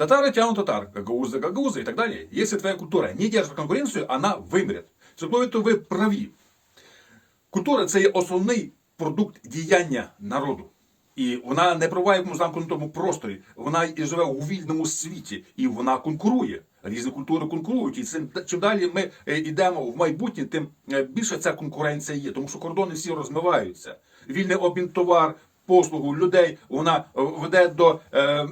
Татары тянут татар, гагаузы гагаузы и так далее. Если твоя культура не держит конкуренцию, она вимре. Цілком то ви праві. Культура це є основний продукт діяння народу. І вона не пробуває в якомусь замкнутому просторі. Вона і живе у вільному світі, і вона конкурує. Різні культури конкурують. І цим чим далі ми е, йдемо в майбутнє, тим е, більше ця конкуренція є, тому що кордони всі розмиваються. Вільний обмін товар, послугу людей вона е, веде до е,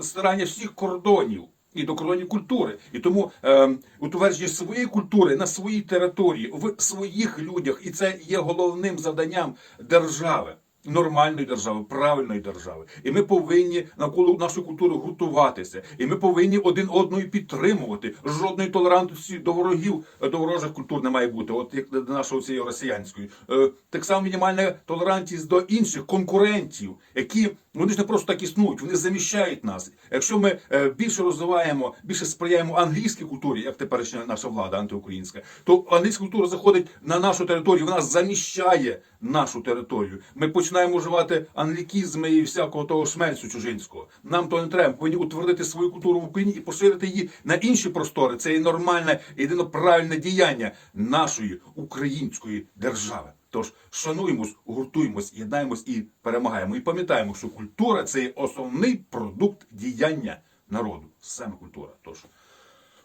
старання всіх кордонів. І до кордонів культури. І тому е, утвердження своєї культури на своїй території, в своїх людях, і це є головним завданням держави, нормальної держави, правильної держави. І ми повинні навколо нашої культури гуртуватися. І ми повинні один одного підтримувати. Жодної толерантності до ворогів, е, до ворожих культур не має бути, от як до нашого цієї росіянської. Е, так само мінімальна толерантність до інших конкурентів, які вони ж не просто так існують, вони заміщають нас. Якщо ми е, більше розвиваємо, більше сприяємо англійській культурі, як теперішня наша влада антиукраїнська, то англійська культура заходить на нашу територію, вона заміщає нашу територію. Ми починаємо вживати англікізми і всякого того шмельцю чужинського. Нам то не треба. Повинні утвердити свою культуру в Україні і поширити її на інші простори. Це є нормальне, єдино правильне діяння нашої української держави. Тож шануємось, гуртуємось, єднаємось і перемагаємо. І пам'ятаємо, що культура це є основний продукт діяння народу. Саме культура. Тож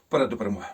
вперед до перемоги.